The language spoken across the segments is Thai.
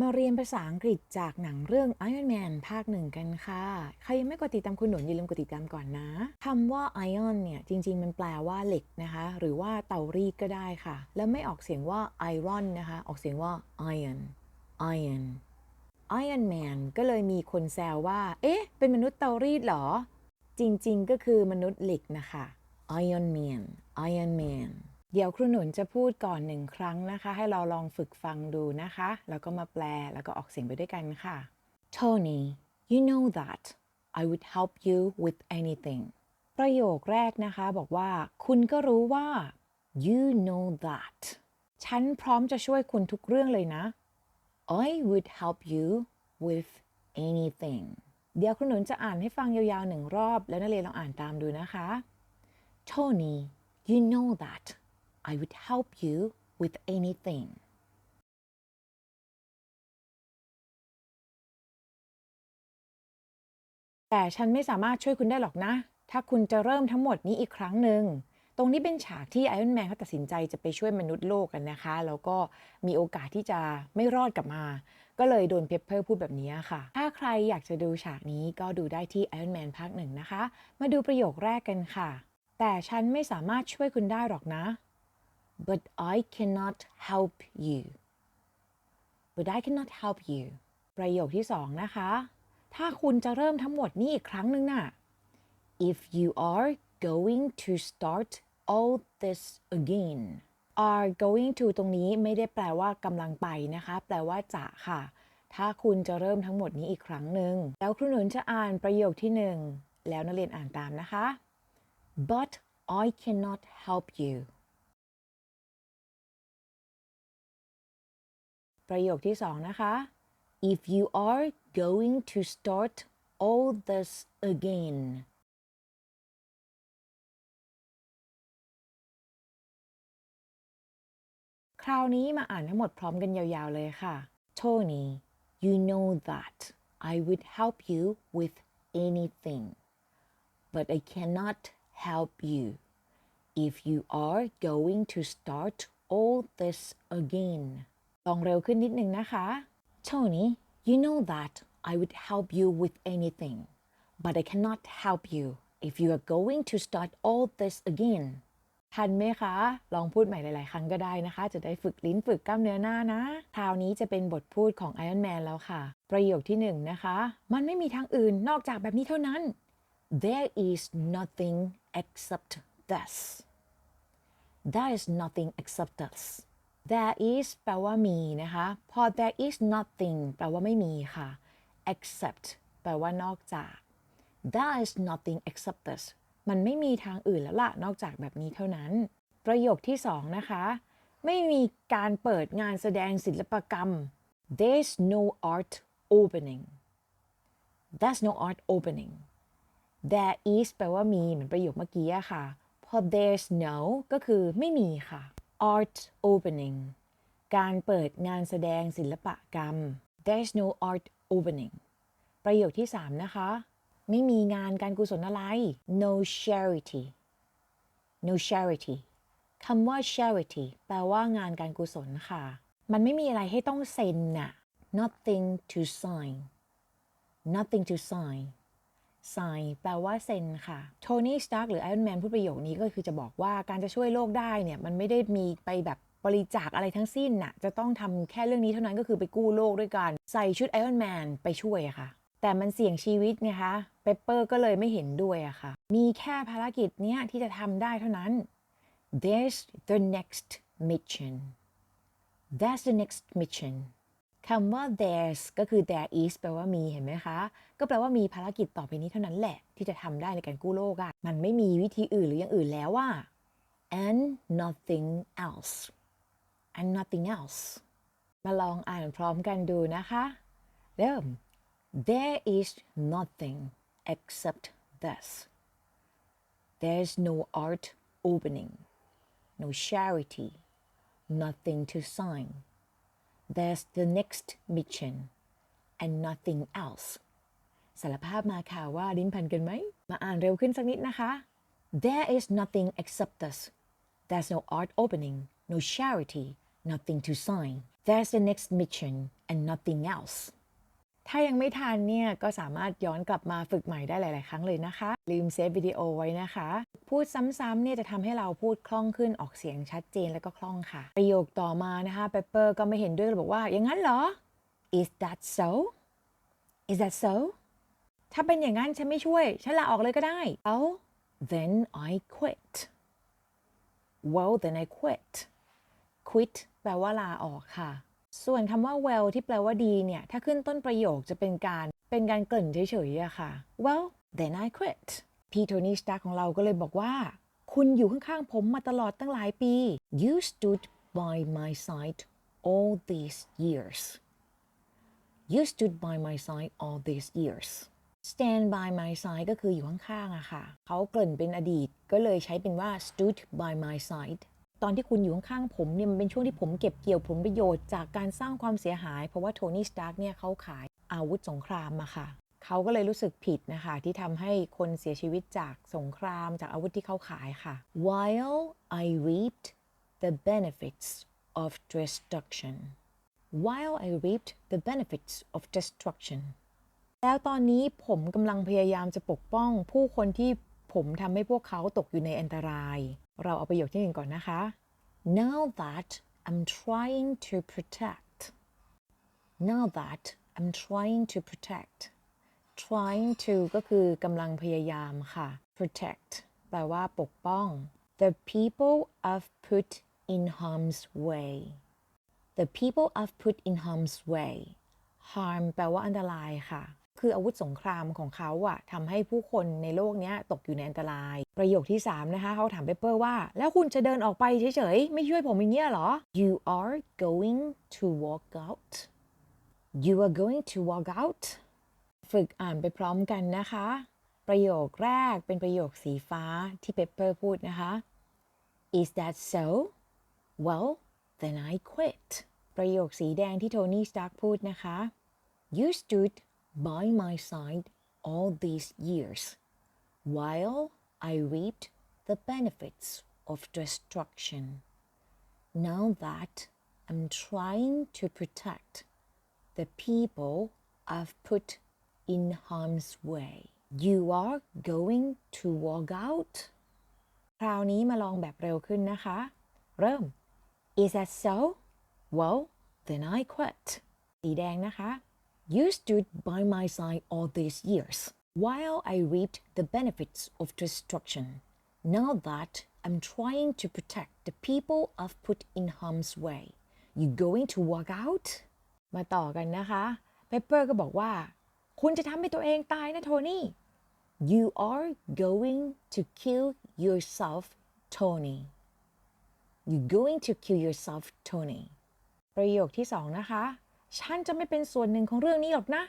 มาเรียนภาษาอังกฤษจากหนังเรื่อง Iron Man ภาคหนึ่งกันค่ะ ใครยังไม่กดติดตามคุณหนุนอย่าลืมกดติดตามก่อนนะคำว่า iron เนี่ย จริง ๆ มันแปลว่าเหล็กนะคะ หรือว่าเตารีดก็ได้ค่ะ แล้วไม่ออกเสียงว่า iron นะคะ ออกเสียงว่า iron iron Iron Man ก็เลยมีคนแซวว่า เอ๊ะ เป็นมนุษย์เตารีดเหรอ จริง ๆ ก็คือมนุษย์เหล็กนะคะ Iron Man Iron Man เดี๋ยวครูหนุนจะพูดก่อนหนึ่งครั้งนะคะ ให้เราลองฝึกฟังดูนะคะ แล้วก็มาแปลแล้วก็ออกเสียงไปด้วยกันค่ะ Tony you know that I would help you with anything ประโยคแรกนะคะบอกว่า คุณก็รู้ว่า you know that ฉันพร้อมจะช่วยคุณทุกเรื่องเลยนะ I would help you with anything เดี๋ยวครูหนุนจะอ่านให้ฟังยาวๆหนึ่งรอบ แล้วนักเรียนลองอ่านตามดูนะคะ Tony you know that I would help you with anything แต่ฉันไม่สามารถช่วยคุณได้หรอกนะ ถ้าคุณจะเริ่มทั้งหมดนี้อีกครั้งหนึ่ง ตรงนี้เป็นฉากที่ไอรอนแมนเขาตัดสินใจจะไปช่วยมนุษย์โลกกันนะคะ แล้วก็มีโอกาสที่จะไม่รอดกลับมา ก็เลยโดนเพปเปอร์พูดแบบนี้ค่ะ ถ้าใครอยากจะดูฉากนี้ก็ดูได้ที่ไอรอนแมนภาคหนึ่งนะคะ มาดูประโยคแรกกันค่ะ แต่ฉันไม่สามารถช่วยคุณได้หรอกนะ but I cannot help you but I cannot help you ประโยคที่สองนะคะ ถ้าคุณจะเริ่มทั้งหมดนี้อีกครั้งหนึ่งน่ะ if you are going to start all this again are going to ตรงนี้ไม่ได้แปลว่ากำลังไปนะคะ แปลว่าจะค่ะ ถ้าคุณจะเริ่มทั้งหมดนี้อีกครั้งหนึ่ง แล้วครูหนุนจะอ่านประโยคที่หนึ่ง แล้วนักเรียนอ่านตามนะคะ but I cannot help you ประโยคที่สองนะคะ if you are going to start all this again คราวนี้มาอ่านทั้งหมดพร้อมกันยาวๆเลยค่ะ Tony you know that I would help you with anything but I cannot help you if you are going to start all this again ลองเร็วขึ้นนิดนึงนะคะ Tony you know that I would help you with anything but I cannot help you if you are going to start all this again ทันไหมคะ ลองพูดใหม่หลาย ๆ ครั้งก็ได้นะคะ จะได้ฝึกลิ้นฝึกกล้ามเนื้อหน้านะ คราวนี้จะเป็นบทพูดของ Iron Man แล้วค่ะ ประโยคที่หนึ่งนะคะ มันไม่มีทางอื่นนอกจากแบบนี้เท่านั้น There is nothing except this There is nothing except this There is แปลว่ามีนะคะ พอ there is nothing แปลว่าไม่มีค่ะ except แปลว่านอกจาก There is nothing except this มันไม่มีทางอื่นแล้วล่ะ นอกจากแบบนี้เท่านั้น ประโยคที่สองนะคะ ไม่มีการเปิดงานแสดงศิลปกรรม There's no art opening There's no art opening There is แปลว่ามีเหมือนประโยคเมื่อกี้ค่ะ พอ there's no ก็คือไม่มีค่ะ art opening การเปิดงานแสดงศิลปกรรม there's no art opening ประโยคที่ 3 นะคะ ไม่มีงานการกุศลอะไร no charity no charity คำว่า charity แปลว่างานการกุศลค่ะ มันไม่มีอะไรให้ต้องเซ็นน่ะ nothing to sign nothing to sign sign แปลว่าเซ็นค่ะ โทนี่ สตาร์กหรือไอรอนแมนพูดประโยคนี้ก็คือจะบอกว่าการจะช่วยโลกได้เนี่ย มันไม่ได้มีไปแบบบริจาคอะไรทั้งสิ้นน่ะ จะต้องทำแค่เรื่องนี้เท่านั้นก็คือไปกู้โลกด้วยการใส่ชุดไอรอนแมนไปช่วยค่ะ แต่มันเสี่ยงชีวิตไงคะเปปเปอร์ก็เลยไม่เห็นด้วยอะค่ะ มีแค่ภารกิจเนี้ยที่จะทำได้เท่านั้น there's the next mission that's the next mission คำว่า there's ก็คือ there is แปลว่ามีเห็นไหมคะ ก็แปลว่ามีภารกิจต่อไปนี้เท่านั้นแหละ ที่จะทำได้ในการกู้โลกอะมันไม่มีวิธีอื่นหรืออย่างอื่นแล้วว่า and nothing else and nothing else มาลองอ่านพร้อมกันดูนะคะ เริ่ม there is nothing except this there's no art opening no charity nothing to sign there's the next mission and nothing else สารภาพมาค่ะว่าลิ้นพันกันไหม มาอ่านเร็วขึ้นสักนิดนะคะ There is nothing except this There's no art opening no charity nothing to sign There's the next mission and nothing else ถ้ายังไม่ทันเนี่ย ก็สามารถย้อนกลับมาฝึกใหม่ได้หลาย ๆ ครั้งเลยนะคะ ลืมเซฟวิดีโอไว้นะคะ พูดซ้ำๆเนี่ยจะทำให้เราพูดคล่องขึ้นออกเสียงชัดเจนแล้วก็คล่องค่ะ ประโยคต่อมานะคะเปเปอร์ก็ไม่เห็นด้วยเลยบอกว่า อย่างนั้นเหรอ Is that so Is that so ถ้าเป็นอย่างนั้นฉันไม่ช่วย ฉันลาออกเลยก็ได้ Well then I quit Well then I quit quit แปลว่าลาออกค่ะ ส่วนคำว่า well ที่แปลว่าดีเนี่ย ถ้าขึ้นต้นประโยคจะเป็นการเป็นการเกริ่นเฉยๆอะค่ะ well then I quit พี่โทนี่สตาร์ของเราก็เลยบอกว่า คุณอยู่ข้างๆผมมาตลอดตั้งหลายปี you stood by my side all these years you stood by my side all these years stand by my side ก็คืออยู่ข้างๆอะค่ะ เขาเกริ่นเป็นอดีต ก็เลยใช้เป็นว่า stood by my side ตอนที่คุณอยู่ข้างๆผมเนี่ยมันเป็นช่วงที่ผมเก็บเกี่ยวผลประโยชน์จากการสร้างความเสียหาย เพราะว่าโทนี่ สตาร์กเนี่ยเขาขายอาวุธสงครามมาค่ะ เขาก็เลยรู้สึกผิดนะคะ ที่ทำให้คนเสียชีวิตจากสงครามจากอาวุธที่เขาขายค่ะ while I reaped the benefits of destruction while I reaped the benefits of destruction แล้วตอนนี้ผมกำลังพยายามจะปกป้องผู้คนที่ผมทำให้พวกเขาตกอยู่ในอันตราย เราเอาประโยคที่หนึ่งก่อนนะคะ now that I'm trying to protect now that I'm trying to protect trying to ก็คือกำลังพยายามค่ะ protect แปลว่าปกป้อง the people I've put in harm's way the people I've put in harm's way harm แปลว่าอันตรายค่ะ คืออาวุธสงครามของเขาอะทำให้ผู้คนในโลกนี้ตกอยู่ในอันตราย ประโยคที่ 3 นะคะ เขาถามเปเปอร์ว่า แล้วคุณจะเดินออกไปเฉยๆ ไม่ช่วยผมอย่างเงี้ยเหรอ you are going to walk out you are going to walk out ฝึกอ่านไปพร้อมกันนะคะ ประโยคแรกเป็นประโยคสีฟ้าที่เปเปอร์พูดนะคะ is that so well then I quit ประโยคสีแดงที่โทนี่สตาร์กพูดนะคะ you stood by my side all these years while I reaped the benefits of destruction. Now that I'm trying to protect the people I've put in harm's way. You are going to walk out? คราวนี้มาลองแบบเร็วขึ้นนะคะ เริ่ม Is that so? Well, then I quit. สีแดงนะคะ You stood by my side all these years while I reaped the benefits of destruction. Now that I'm trying to protect the people I've put in harm's way, you going to walk out? มาต่อกันนะคะเปเปอร์ก็บอกว่า คุณจะทำให้ตัวเองตายนะโทนี่ You are going to kill yourself, Tony. You going to kill yourself, Tony. ประโยคที่สองนะคะ ฉันจะไม่เป็นส่วนหนึ่งของเรื่องนี้หรอกนะ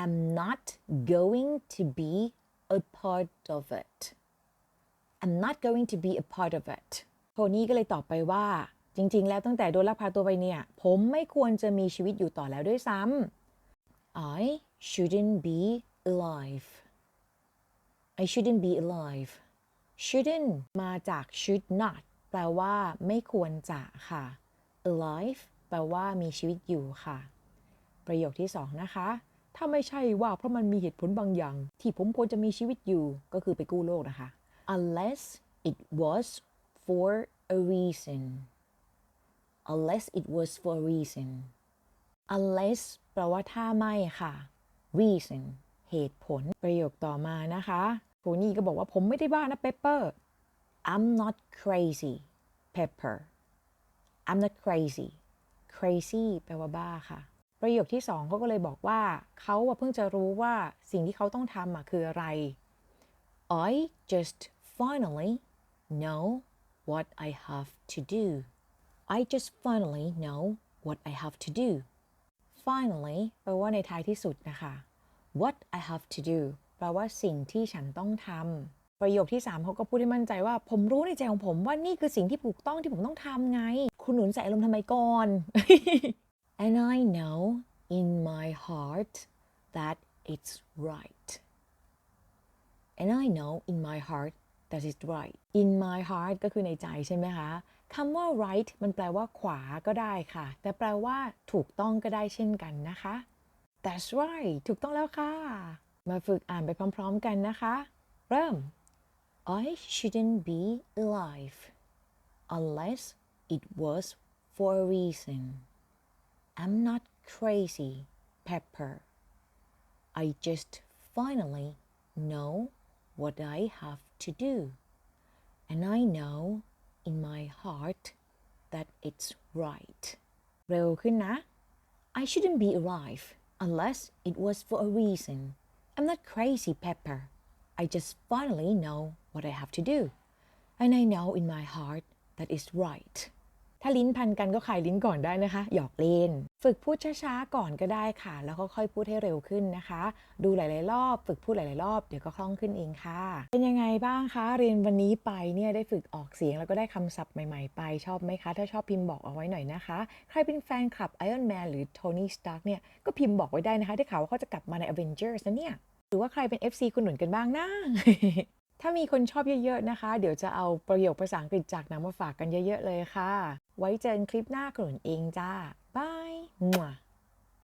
I'm not going to be a part of it I'm not going to be a part of it โทนี่ก็เลยตอบไปว่า จริง ๆ แล้วตั้งแต่โดนลักพาตัวไปเนี่ย ผมไม่ควรจะมีชีวิตอยู่ต่อแล้วด้วยซ้ำ I shouldn't be alive I shouldn't be alive shouldn't มาจาก should not แปลว่าไม่ควรจะค่ะ alive แปลว่ามีชีวิตอยู่ค่ะ ประโยคที่สองนะคะ ถ้าไม่ใช่ว่าเพราะมันมีเหตุผลบางอย่าง ที่ผมควรจะมีชีวิตอยู่ ก็คือไปกู้โลกนะคะ unless it was for a reason unless it was for a reason unless แปลว่าถ้าไม่ค่ะ reason เหตุผลประโยคต่อมานะคะโทนี่ก็บอกว่าผมไม่ได้บ้านะเปเปอร์ I'm not crazy Pepper I'm not crazy crazy แปลว่าบ้าค่ะ ประโยคที่สองเขาก็เลยบอกว่า เขาเพิ่งจะรู้ว่าสิ่งที่เขาต้องทำคืออะไร I just finally know what I have to do I just finally know what I have to do finally แปลว่าในท้ายที่สุดนะคะ what I have to do แปลว่าสิ่งที่ฉันต้องทำ ประโยคที่ 3เขาก็พูดให้มั่นใจว่า ผมรู้ในใจของผมว่านี่คือสิ่งที่ถูกต้องที่ผมต้องทำไง คุณหนุนใส่อารมณ์ทำไมก่อน and I know in my heart that it's right and I know in my heart that is right in my heart ก็คือในใจใช่ไหมคะคำว่า right มันแปลว่าขวาก็ได้ค่ะ แต่แปลว่าถูกต้องก็ได้เช่นกันนะคะ That's right ถูกต้องแล้วค่ะ มาฝึกอ่านไปพร้อมๆกันนะคะ เริ่ม I shouldn't be alive unless it was for a reason. I'm not crazy, Pepper. I just finally know what I have to do. And I know in my heart that it's right. เร็วขึ้นนะ I shouldn't be alive unless it was for a reason. I'm not crazy, Pepper. I just finally know what I have to do. And I know in my heart that it's right. ถ้าลิ้นพันกันก็คลายลิ้นก่อนได้นะคะ หยอกเล่น ฝึกพูดช้าๆก่อนก็ได้ค่ะ แล้วก็ค่อยพูดให้เร็วขึ้นนะคะ ดูหลายๆรอบ ฝึกพูดหลายๆรอบเดี๋ยวก็คล่องขึ้นเองค่ะ เป็นยังไงบ้างคะ เรียนวันนี้ไปเนี่ยได้ฝึกออกเสียงแล้วก็ได้คำศัพท์ใหม่ๆไปชอบไหมคะ ถ้าชอบพิมพ์บอกเอาไว้หน่อยนะคะ ใครเป็นแฟนคลับ Iron Man หรือ Tony Stark เนี่ยก็พิมพ์บอกไว้ได้นะคะได้ข่าวว่าเขาจะกลับมาใน Avengers นะเนี่ยหรือว่าใครเป็น FC คุณหนุนกันบ้างนะถ้ามีคนชอบเยอะ ๆ นะคะ เดี๋ยวจะเอาประโยคภาษาอังกฤษจากหนังมาฝากกันเยอะ ๆ เลยค่ะ ไว้เจอกันคลิปหน้าขนุนเองจ้าบายมัว